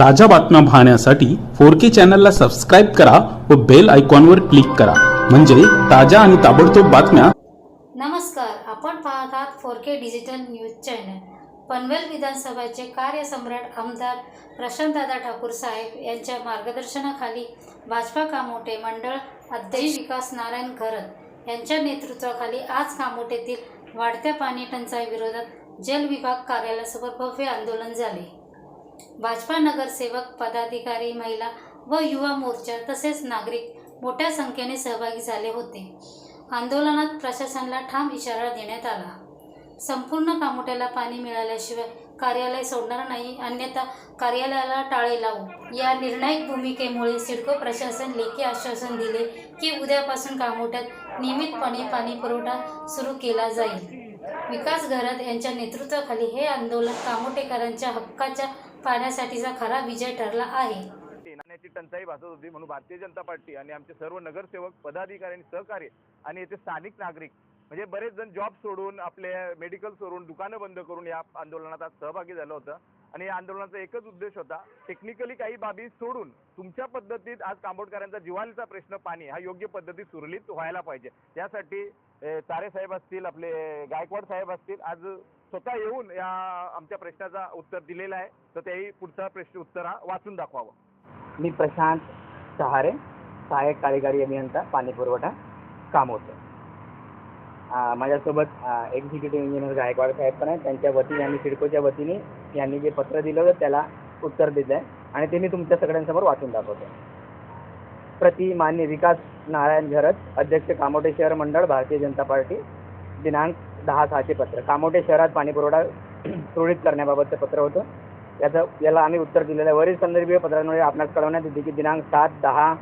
ताज्या बातम्या पाहण्यासाठी फोर के चॅनलला सबस्क्राईब करा व बेल आयकॉनवर क्लिक करा. म्हणजे ताज्या आणि ताबडतोब बातम्या. नमस्कार आपण पाहत आहात four K digital news channel. Panvel विधानसभेचे कार्यसम्राट आमदार प्रशांतदादा ठाकूर साहेब यांच्या मार्गदर्शनाखाली भाजपा कामोटे मंडळ अध्यक्ष विकास नारायण घरत यांच्या नेतृत्वाखाली आज कामोटेतील वाढत्या पाणी टंचाई विरोधात जल विभाग कार्यालयासमोर भव्य आंदोलन झाले. भाजपा नगरसेवक पदाधिकारी महिला व युवा मोर्चा तसेच नागरिक मोठ्या संख्येने सहभागी झाले होते. आंदोलनात प्रशासनाला ठाम इशारा देण्यात आला. संपूर्ण कामोट्याला पाणी मिळाल्याशिवाय कार्यालय सोडणार नाही अन्यथा कार्यालयाला टाळे लावू. या निर्णायक भूमिकेमुळे सिडको प्रशासन लेखी आश्वासन दिले की उद्यापासून कामोट्यात नियमितपणे पाणी पुरवठा सुरू केला जाईल. विकास घरात यांच्या नेतृत्वाखाली हे आंदोलन कामोटेकरांच्या हक्काच्या पाण्यासाठीचा खरा विजय ठरला आहे. टंचाई भासत होती म्हणून भारतीय जनता पार्टी आणि आमचे सर्व नगरसेवक पदाधिकारी आणि सहकारी आणि येथे स्थानिक नागरिक म्हणजे बरेच जण जॉब सोडून आपले मेडिकल सोडून दुकानं बंद करून या आंदोलनात आज सहभागी झालं होतं. आणि या आंदोलनाचा एकच उद्देश होता टेक्निकली काही बाबी सोडून तुमच्या पद्धतीत आज कांबोडकरांचा जिवालीचा प्रश्न पाणी हा योग्य पद्धतीत सुरळीत व्हायला पाहिजे. त्यासाठी तारे साहेब असतील आपले गायकवाड साहेब असतील आज स्वतः येऊन या आमच्या प्रश्नाचा उत्तर दिलेला आहे. तर त्याही पुढचा प्रश्न उत्तर हा वाचून दाखवावं. मी प्रशांत सहारे सहाय्यक कार्यकारी अभियंता पाणी पुरवठा काम होतं माझ्यासोबत एक्झिक्युटिव्ह इंजिनियर गायकवाड साहेब पण आहेत. त्यांच्या वतीने आणि सिडकोच्या वतीने यांनी जे पत्र दिलं होतं त्याला उत्तर दिलं आहे. आणि ते मी तुमच्या सगळ्यांसमोर वाचून दाखवतो. प्रति मान्य विकास नारायण झरत अध्यक्ष कामोटे शहर मंडळ भारतीय जनता पार्टी दिनांक दहा सहाचे पत्र. कामोटे शहरात पाणीपुरवठा सुरळीत करण्याबाबतचं पत्र होतं. याचं याला आम्ही उत्तर दिलेलं आहे. वरील संदर्भीय पत्रांमुळे आपणास कळवण्यात येते की दिनांक सात दहा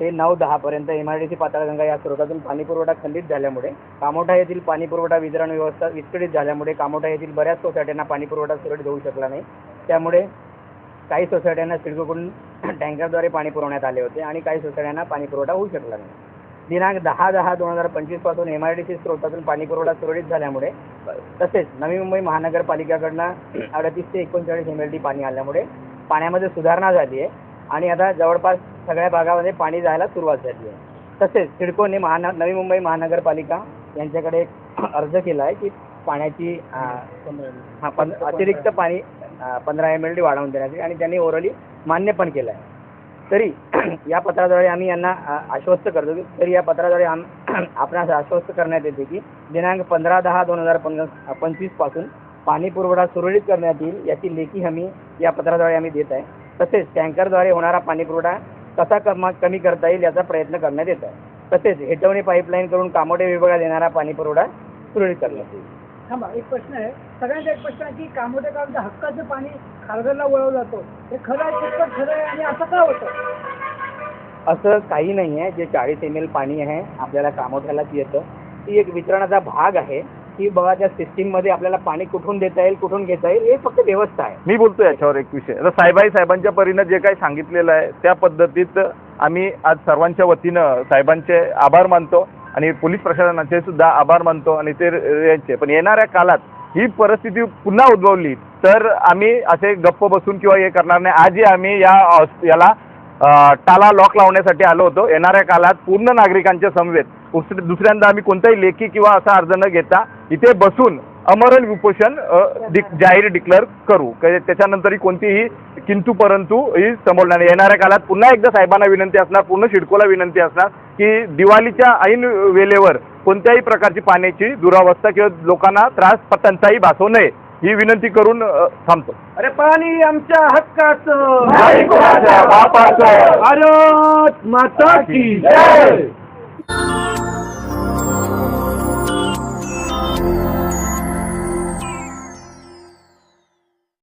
ते नऊ दहापर्यंत एम आय पाताळगंगा या स्रोतातून पाणीपुरवठा खंडित झाल्यामुळे कामोठा येथील पाणीपुरवठा वितरण व्यवस्था विस्कळीत झाल्यामुळे कामोठा येथील बऱ्याच सोसायट्यांना पाणीपुरवठा सुरळीत होऊ शकला नाही. त्यामुळे काही सोसायट्यांना सिडकोकडून टँकरद्वारे पाणी पुरवण्यात आले होते आणि काही सोसायट्यांना पाणीपुरवठा होऊ शकला नाही. दिनांक दहा दहा दोन हजार पंचवीसपासून एम आय डी सी स्रोतातून पाणीपुरवठा सुरळीत झाल्यामुळे तसेच नवी मुंबई महानगरपालिकेकडनं अडतीस ते एकोणचाळीस एम एल डी पाणी आल्यामुळे पाण्यामध्ये सुधारणा झाली आहे. आणि आता जवळपास सगळ्या भागामध्ये पाणी जायला सुरुवात झाली आहे. तसेच सिडकोने महान नवी मुंबई महानगरपालिका यांच्याकडे एक अर्ज केला आहे की पाण्याची हा पण अतिरिक्त पाणी पंधरा एम एल डी वाढवून देण्यासाठी आणि त्यांनी ओरली मान्य पण केलं आहे. तरी या पत्राद्वारे आम्ही यांना आश्वस्त करतो की तरी या पत्राद्वारे आम आपणास आश्वस्त करण्यात येते की दिनांक पंधरा दहा दोन हजार पंचवीसपासून पाणी पुरवठा सुरळीत करण्यात येईल याची लेखी हमी या पत्राद्वारे आम्ही देत आहे. तसेच टँकरद्वारे होणारा पाणी पुरवठा कसा कमा कमी करता येईल याचा प्रयत्न करण्यात येत आहे. तसेच हेटवणी पाईपलाईन करून कामोडे विभागात येणारा पाणी पुरवठा सुरळीत करण्यात येईल. थांबा एक प्रश्न आहे. सगळ्यांचा एक प्रश्न आहे की कामोटेकरांचं हक्काचं पाणी खारघरला वळवलं जातो. हे खरं आहे कितपत खरं आहे आणि असं का होतं? असं काही नाही आहे. जे चाळीस एम एल पाणी आहे आपल्याला कामोठ्यालाच येतं. ती एक वितरणाचा भाग आहे. की बघा त्या सिस्टीममध्ये आपल्याला पाणी कुठून देता येईल कुठून घेता येईल हे फक्त व्यवस्था आहे. मी बोलतो याच्यावर एक विषय. आता साहेबाई साहेबांच्या परीनं जे काही सांगितलेलं आहे त्या पद्धतीत आम्ही आज सर्वांच्या वतीनं साहेबांचे आभार मानतो आणि पोलीस प्रशासनाचे सुद्धा आभार मानतो आणि ते यांचे. पण येणाऱ्या काळात ही परिस्थिती पुन्हा उद्भवली तर आम्ही असे गप्प बसून किंवा हे करणार नाही. आजही आम्ही या याला टाला लॉक लावण्यासाठी आलो होतो. येणाऱ्या काळात पूर्ण नागरिकांच्या समवेत दुसऱ्यांदा आम्ही कोणताही लेखी किंवा असा अर्ज न घेता इथे बसून अमरण उपोषण जाहीर डिक्लेअर करू. त्याच्यानंतरही कोणतीही किंतु परंतु ही संभवणार नाही. येणाऱ्या काळात पुन्हा एकदा साहेबांना विनंती असणार पूर्ण शिडकोला विनंती असणार की दिवाळीच्या ऐन वेळेवर कोणत्याही प्रकारची पाण्याची दुरावस्था किंवा लोकांना त्रास टंचाई भासवू नये. ही विनंती करून थांबतो. अरे पाणी आमच्या हक्काचं. नाही कोणाच्या बापाचं. भारत माता की जय.